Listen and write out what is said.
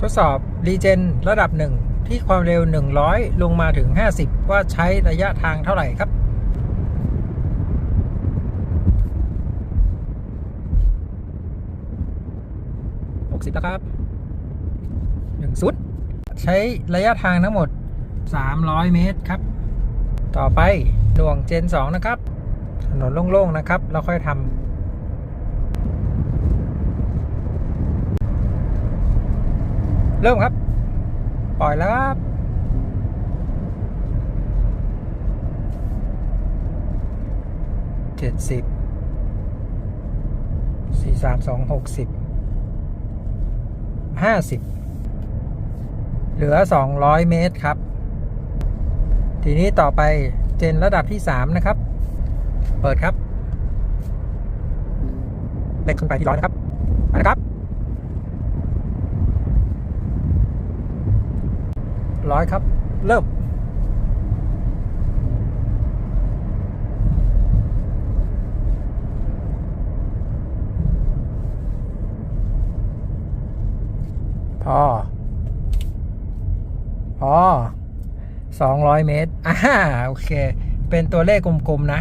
ทดสอบรีเจนระดับ 1 ที่ความเร็ว 100 ลงมาถึง 50 ว่าใช้ระยะทางเท่าไหร่ครับ 60 แล้วครับ1สุด ใช้ระยะทางทั้งหมด 300 เมตรครับ ต่อไปหน่วงเจน 2 นะครับ ถนนโล่ง ๆ นะครับ เราค่อยทำ เริ่มครับ ปล่อยแล้วครับเจ็ดสิบสี่สามสองหกสิบห้าสิบเหลือสองร้อยเมตรครับ ทีนี้ต่อไปเจนระดับที่สามนะครับ เปิดครับเล็กขึ้นไปที่ร้อยนะครับไปนะครับ ร้อยครับ เริ่ม พอ พอ 200 เมตรอ่าโอเค เป็นตัวเลขกลมๆนะ